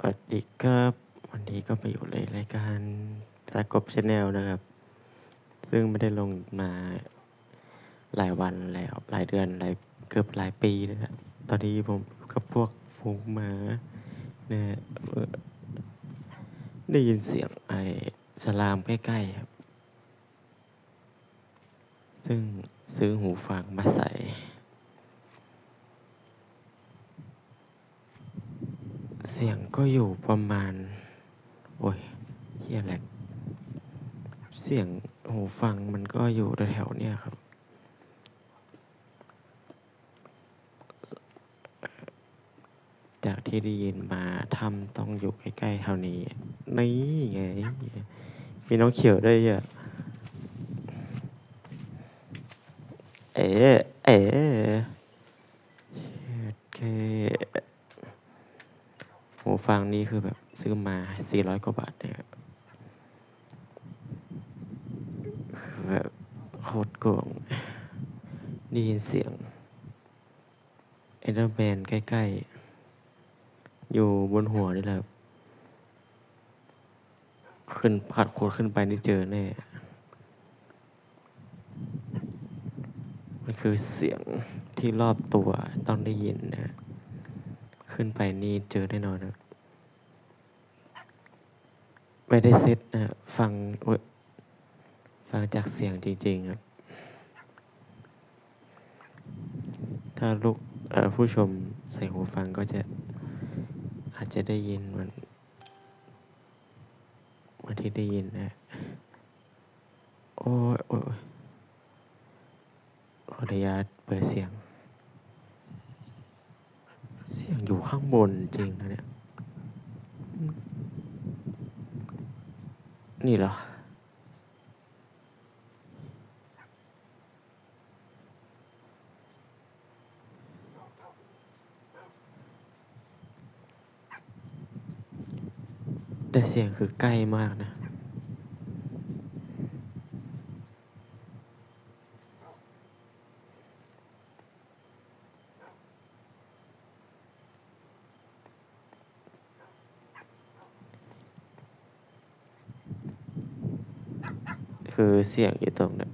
สวัสดีครับ วันนี้ก็ไปอยู่ในรายการตากบชาแนลนะครับ ซึ่งไม่ได้ลงมาหลายวันแล้วหลายเดือนหลายเกือบหลายปีแล้วนะตอนนี้ผมกับพวกฝูงหมาเนี่ยได้ยินเสียงไอ้สลามใกล้ๆครับ ซึ่งซื้อหูฟังมาใส่ เสียงก็อยู่ประมาณ โอ้ยเฮียแหลกเสียงหูฟังมันก็อยู่แถวๆเนี้ยครับ จากที่ได้ยินมาทำต้องอยู่ใกล้ๆเท่านี้ นี่ไง มีน้องเขียวด้วยอะเอ๋เอ๋โอเค ฟังนี้คือแบบซื้อมา 400 กว่าบาทเนี่ยคือแบบโคตรโกงได้ยินเสียงเอเดอร์แมนใกล้ ๆ อยู่บนหัวนี่แหละขึ้นผัดโคดขึ้นไปนี่เจอแน่ มันคือเสียงที่รอบตัวต้องได้ยินนะ ขึ้นไปนี่เจอแน่นอนนะ ไม่ได้เซตนะฟังฟังจากเสียงจริงๆครับ ถ้าลูกผู้ชมใส่หูฟังก็จะอาจจะได้ยินมันเหมือนที่ได้ยินนะโอ้โอ้ยโอ้ยขออนุญาตเปิดเสียง เสียงอยู่ข้างบนจริงนะเนี่ย นี่เหรอ แต่เสียงคือใกล้มากนะ คือเสียงอยู่ตรงนั้น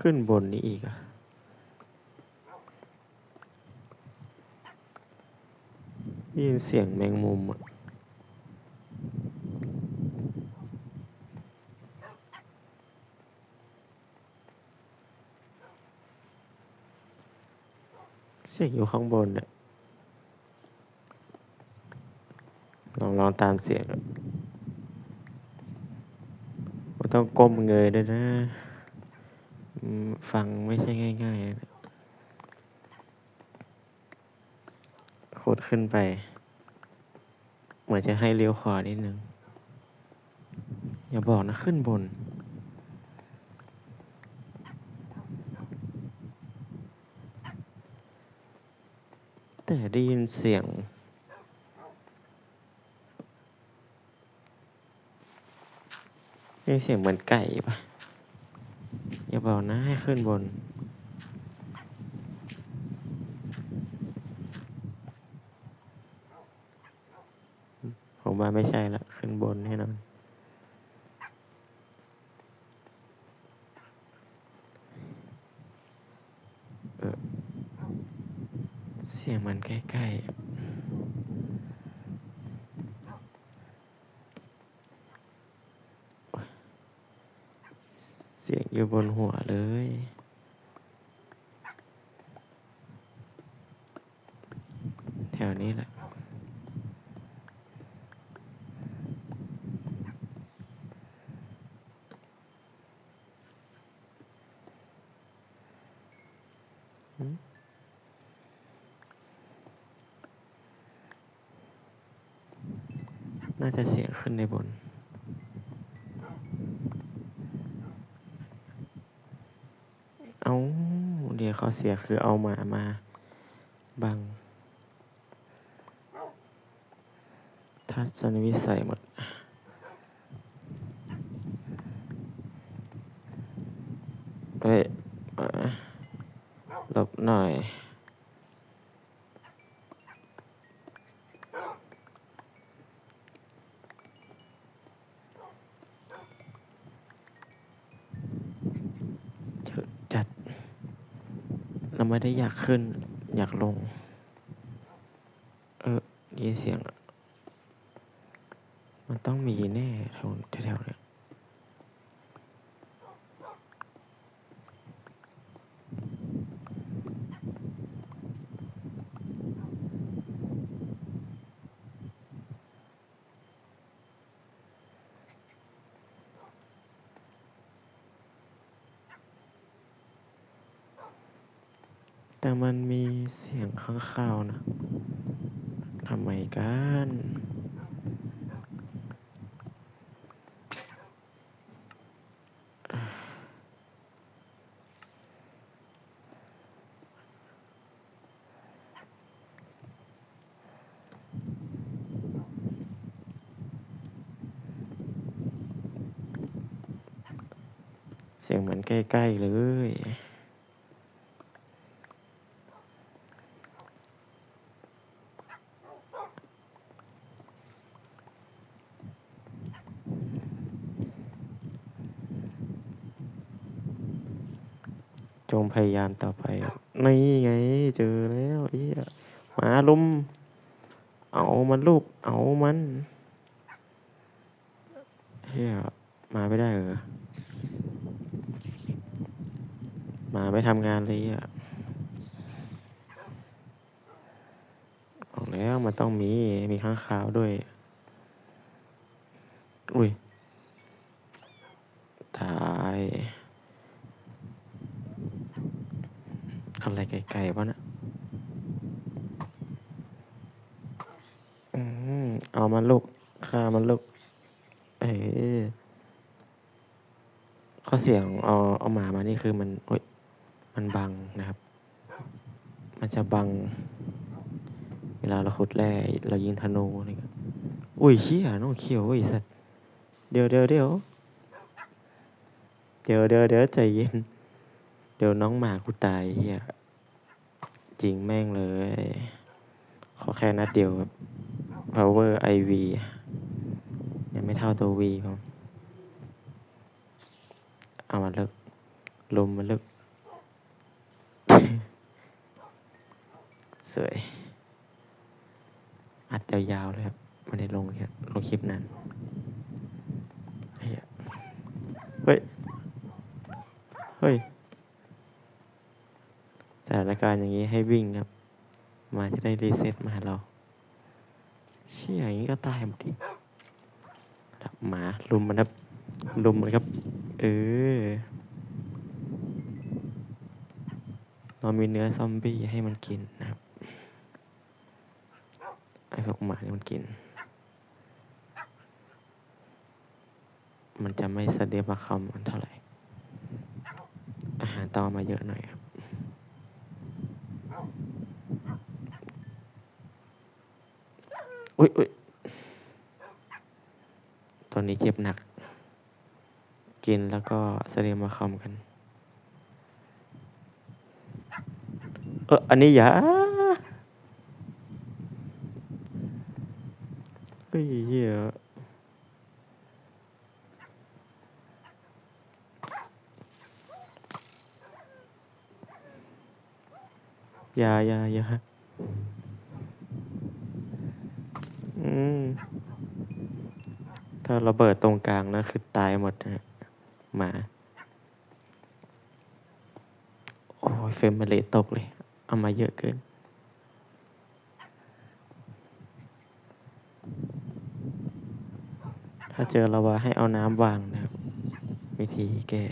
ขึ้นบนนี้อีกอะได้ยินเสียงแมงมุมอะเสียงอยู่ข้างบนเนี่ยลองลอง ตามเสียงมันต้องก้มเงยด้วยนะ ฟังไม่ใช่ง่ายๆนะโคดขึ้นไป เหมือนจะให้เลี้ยวขวานิดนึง อย่าบอกนะขึ้นบน แต่ได้ยินเสียง ได้ยินเสียงเหมือนไก่ปะอย่าบอกนะให้ขึ้นบน ผมว่าไม่ใช่ละ ขึ้นบนแน่นอนเออเสียงมันใกล้ๆอะเสียงอยู่บนหัวเลย แถวนี้แหละหืมน่าจะเสียงขึ้นในบน เอาเดี๋ยวเข้อเสียคือเอาหมามาบังทัศนวิสัยหมด เฮ้ย ไม่ได้อยากขึ้น อยากลง เออยินเสียง มันต้องมีแน่แถวแถวเนี้ย มันมีเสียงข้างคาวนะทำไมกันเสียงเหมือนใกล้ ๆ เลย จงพยายามต่อไป นี่ไง เจอแล้วเอี้ยหมาลุม เอามันลูก เอามันเฮียมาไม่ได้เหรอมาไม่ทำงานเลยอะบอกแล้วมันต้องมี มีข้างคาวด้วย อุ้ย ตาย อะ ไกลๆวะนะอืมเอามันลูกฆ่ามันลูกเอ้ยข้อเสียงเอาเอาหมามานี่คือมันโอ๊ยมันบังนะครับ มันจะบัง เวลาเราขุดแร่เรายิงธนูอะไรเงี้ยอุ้ยเขี้ยน้องเขียวไอ้สัตว์เดี๋ยวเดี๋ยวเดี๋ยวเดี๋ยวเดี๋ยวเดี๋ยวใจเย็น เดี๋ยวน้องหมากูตายเฮีย จริงแม่งเลย ขอแค่นัดเดียวครับ power IV ยังไม่เท่าตัว V ผมเอามาเลิกลมมาเลิกสวย อัดยาวๆเลยครับไม่ได้ลงครับลงคลิปนั้นเฮ้ย เฮ้ยานการณ์อย่างนี้ให้วิ่งครับ มาจะได้รีเซ็ตมาเราเชี่ยอย่างนี้ก็ตายหมดดิครับหมาลุมมันครับลุมมันครับ เออเรามีเนื้อซอมบี้ให้มันกินนะครับไอ้พวกหมานี่มันกิน มันจะไม่สะเดบะคำมันเท่าไหร่ อาหารต้อมาเยอะหน่อยครับ อุ้ยอุ้ยตอนนี้เจ็บหนัก กินแล้วก็เสเดมาคำกัน เอออันนี้อย่าเฮ้ยเหี้ยอย่าอย่าอย่าอืม ถ้า ระเบิดตรงกลางนะคือตายหมดนะหมา โอ้ยเฟรมเรทตกเลย เอามาเยอะเกิน ถ้าเจอลาวาให้เอาน้ำวางนะครับ วิธีแก้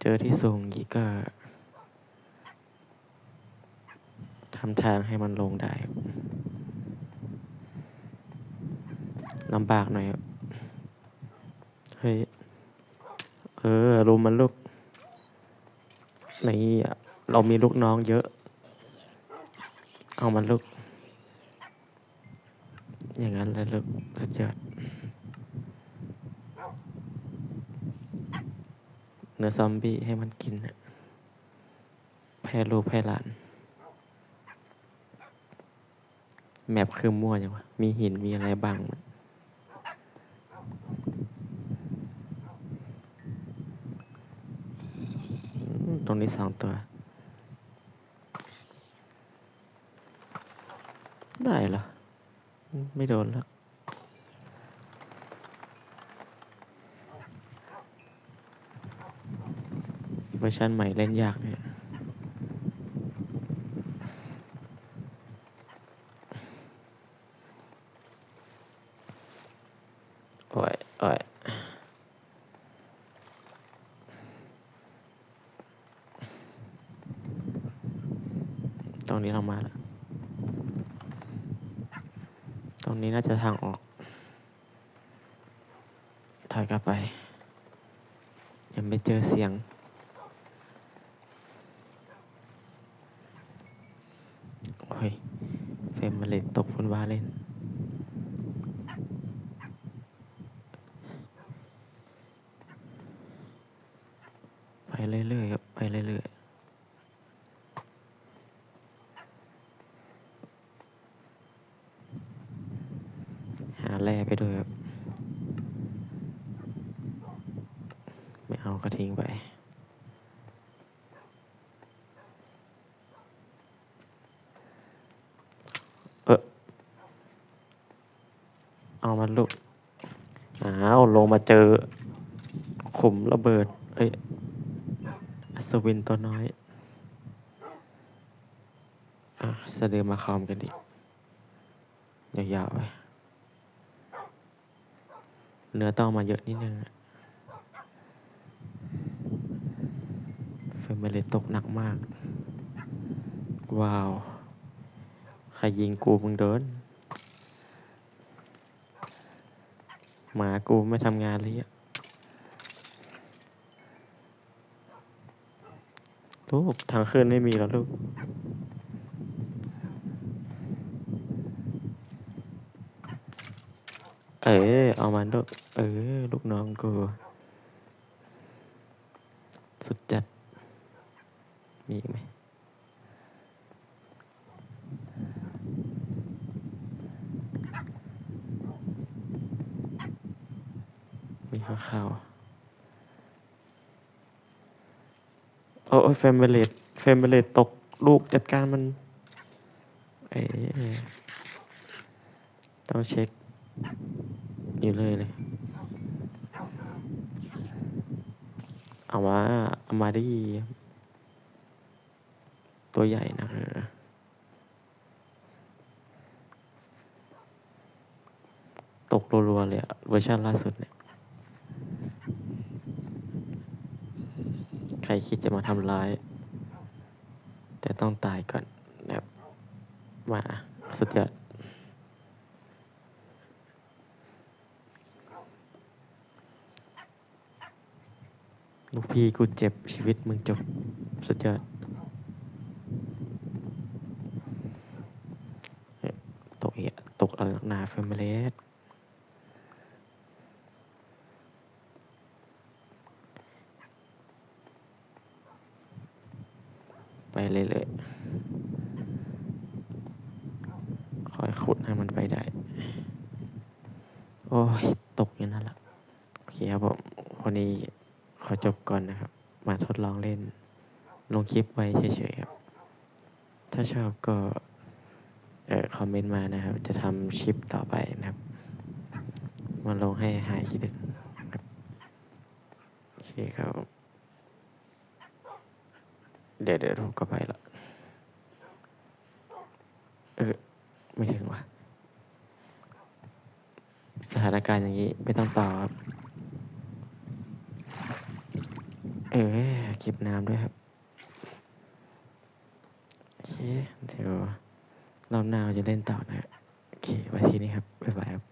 เจอที่สูงอีกก็ ทำทางให้มันลงได้ลำบากหน่อยเฮ้ย เออรุมมันลูกนี่เรามีลูกน้องเยอะ เอามันลูก อย่างนั้นเลยลูกสุดยอดเนื้อซอมบี้ให้มันกินแพร่ลูกแพร่หลาน แมปคือมั่วจังวะ มีหินมีอะไรบ้างตรงนี้สองตัว ได้เหรอ ไม่โดนแล้วเวอร์ชันใหม่เล่นยากเนี่ย จะทางออก ถอยกลับไป ยังไม่เจอเสียง โอ้ย เฟรมมันเลยตกบนว่าเล่น ไปเรื่อยๆครับ ไปเรื่อยๆ หาแร่ไปด้วยครับ ไม่ เอาก็ทิ้งไปเออเอามันลูกอ้าวลงมาเจอ ขุมระเบิด เอ้ยอัศวินตัวน้อยอะสะดือมาคอมกันดิยาวๆไปเนื้อต้องมาเยอะนิดนึงอะ เฟรมเลยตกหนักมาก ว้าว ใครยิงกูมึงโดนหมากูไม่ทำงานเลยอะลูกทางขึ้นไม่มีแล้วลูกเออเอามันลูกเออ ลูกน้องกู สุดจัด มีอีกไหมมีข้าวขาวโอ้ยแฟมเบเลตแฟมเบเลตตกลูกจัดการมันเอ้ต้องเช็ค อยู่เลยเลย เอามาเอามาดี ตัวใหญ่นะเออตกรัวๆเลยอะเวอร์ชันล่าสุดเนี่ย ใครคิดจะมาทำร้าย แต่ต้องตายก่อนนะครับมาสุดยอดลูกพี่กูเจ็บชีวิตมึงจบ สุดยอดเอ๊ะตกเอะตกอะไรนักนาแฟมิเลสไปเรื่อยๆคอยขุดให้มันไปได้ โอ้ย ตกอย่างนั้นละโอเคครับผมวันนี้ขอจบก่อนนะครับ มาทดลองเล่น ลงคลิปไว้เฉยๆครับ ถ้าชอบก็ คอมเมนต์มานะครับ จะทำคลิปต่อไปนะครับ มาลงให้หายคิดถึงนะครับโอเคครับ เดี๋ยวเดี๋ยวผมก็ไปละเออไม่ถึงว่ะสถานการณ์อย่างนี้ไม่ต้องต่อครับ เออเก็บน้ำด้วยครับ โอเค เดี๋ยว รอบหน้าเราจะเล่นต่อนะโอเคไว้ที่นี้ครับบ๊ายบายครับ